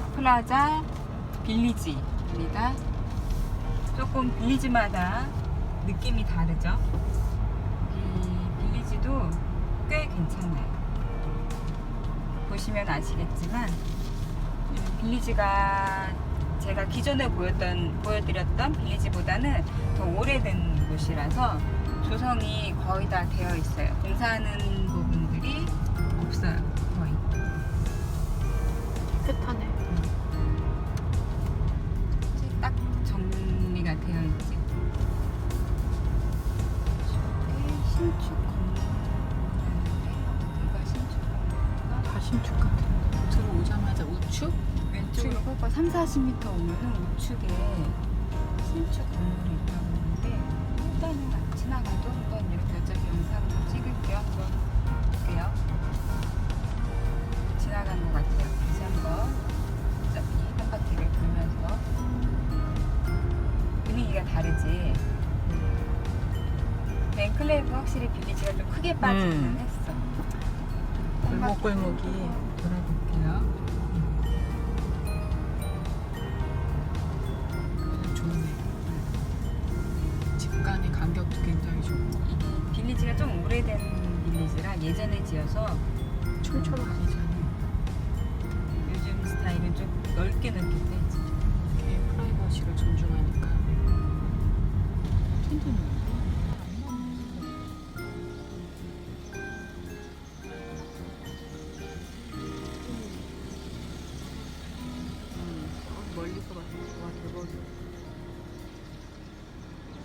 플라자 빌리지입니다. 조금 빌리지마다 느낌이 다르죠. 이 빌리지도 꽤 괜찮아요. 보시면 아시겠지만 이 빌리지가 제가 기존에 보였던 보여드렸던 빌리지보다는 더 오래된 곳이라서 조성이 거의 다 되어 있어요. 공사하는 부분들이 없어요. 거의. 깨끗하 오자마자 우측? 왼쪽으로 꺾어 3, 40m 오면은 우측에 신축 건물이 있다고 하는데 일단은 안 지나가도 한번 이렇게 어차피 영상으로 찍을게요. 한번 볼게요. 지나간 것 같아요. 다시 한번 어차피 한 바퀴를 돌면서 분위기가 다르지. 벤클레이브 확실히 빌리지가 좀 크게 빠지기는 음. 했어. 골목골목이. 돌아볼 간격도 굉장히 좋고. 이 빌리지가 좀 오래된 빌리지라 예전에 지어서 촘촘하잖아. 요즘 스타일은 좀 넓게 넓게 되지. 이렇게 프라이버시를 존중하니까. 텐트는 멀리서 봤을 때 와, 대박이야.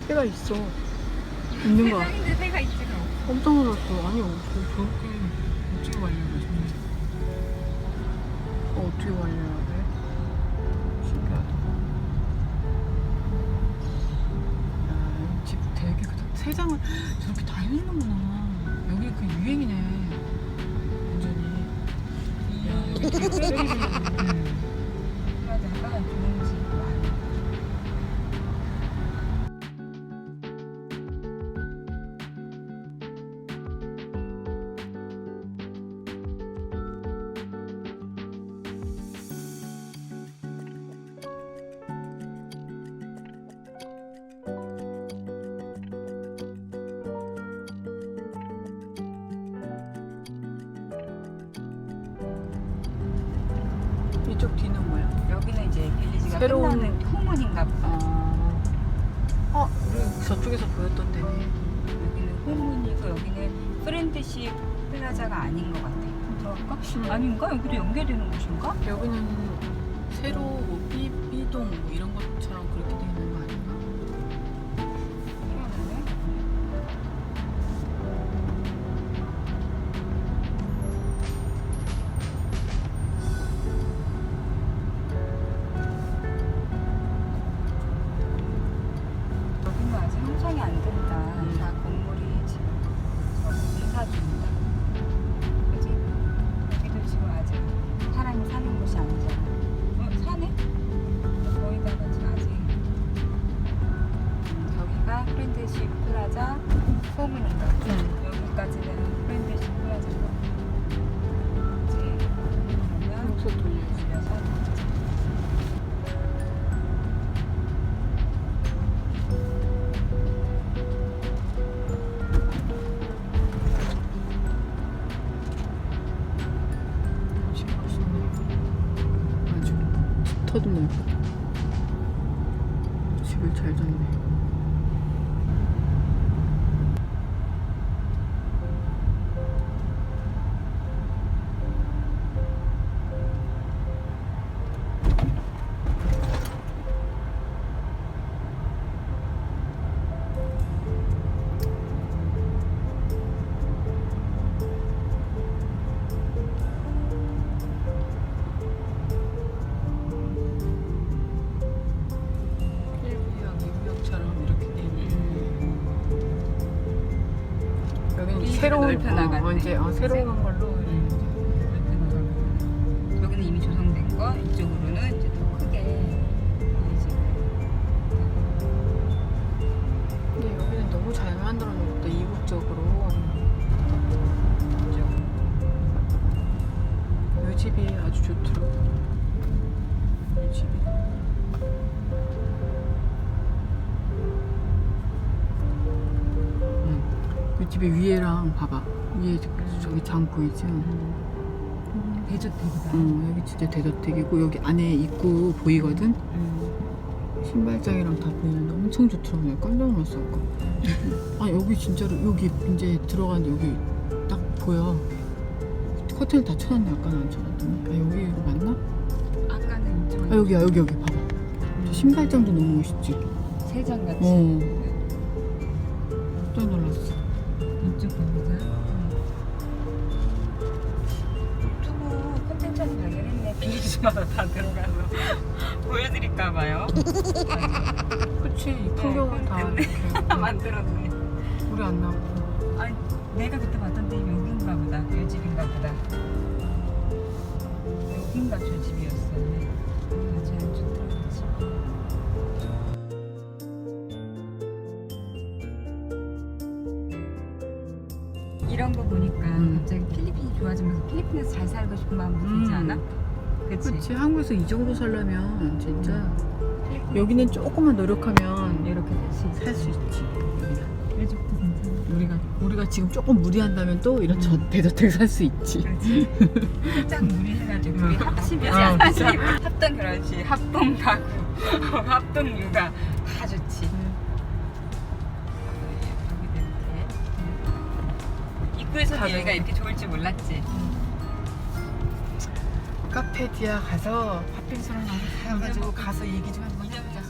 새가 있어. 있는 거 같아. 세상인데 새가 있지 그럼. 깜짝 놀랐어. 아니, 저, 저렇게 어떻게 관리를 해? 어, 어떻게 관리해야 돼? 신기하다. 야, 이집 되게 크다. 세 장을 저렇게 다 해놓는구나. 여기 그 유행이네. 완전히. 야, 여기 되게 이쪽 뒤는 뭐야? 여기는 이제 빌리지가 새로운- 끝나는 후문인가 보다. 아. 어, 우리 저쪽에서 보였던 데네. 여기는 후문이고 여기는 프렌드시 플라자가 아닌 것 같아. 들어갈까? 음. 아닌가? 여기도 연결되는 곳인가? 여기는 새로 뭐 삐, 삐동 뭐 이런 것처럼 어도 넓고. 집을 잘 졌네. 새로운 넓혀 나가는 어, 이제 어, 새로운 음. 걸로 음. 여기는 이미 조성된 거 이쪽으로는 이제 더 크게 이제 근데 여기는 너무 잘 만들어 놓았다 이국적으로. 이 집이 아주 좋더라고. 이 집이. 그 집에 위에랑 봐봐. 위에 저- 저기 장 보이지? 대저택이다. 어, 여기 진짜 대저택이고 여기 안에 입구 보이거든? 음. 신발장이랑 다 보이는데 엄청 좋더라고. 내가 깜짝 놀랐어, 아까. 아, 여기 진짜로 여기 이제 들어가는데 여기 딱 보여. 커튼을 다 쳐놨네, 아까는 안 쳐놨더니. 아, 여기로 맞나? 아까는 이쪽 아, 여기야, 여기, 여기 봐봐. 저 신발장도 너무 멋있지? 세장 같이. 어. 깜짝 놀랐어. 발견했네. 비즈마다 다 들어가서 보여드릴까봐요. 그치, 이 풍경은 다 됐네. 이렇게. 만들었네. 우리 안 나고. 아니 내가 그때 봤던 데 여긴가 보다. 이 집인가 보다. 여긴가 저 집이었었네. 맞아, 좋더라고 집. 이런 거 보니까 음. 갑자기 필리핀이 좋아지면서 필리핀에서 잘 살고 싶은 마음 들지 음. 않아? 그치? 그치, 한국에서 이 정도 살려면 진짜. 여기는 조금만 노력하면 이렇게 살수. 살수 있지. 괜찮아. 우리가 우리가 지금 조금 무리한다면 또 이런 저 음. 대저택 살 수 있지. 그렇지. 살짝 무리해가지고 우리 응. 합심이지 어, 사실 합동 그렇지 합동 가구 합동 육아 다 좋지 입구에서 다들. 여기가 이렇게 좋을 줄 몰랐지 카페디아 가서 팥빙수를 하나 사가지고 가서 얘기 좀 한번 해보자.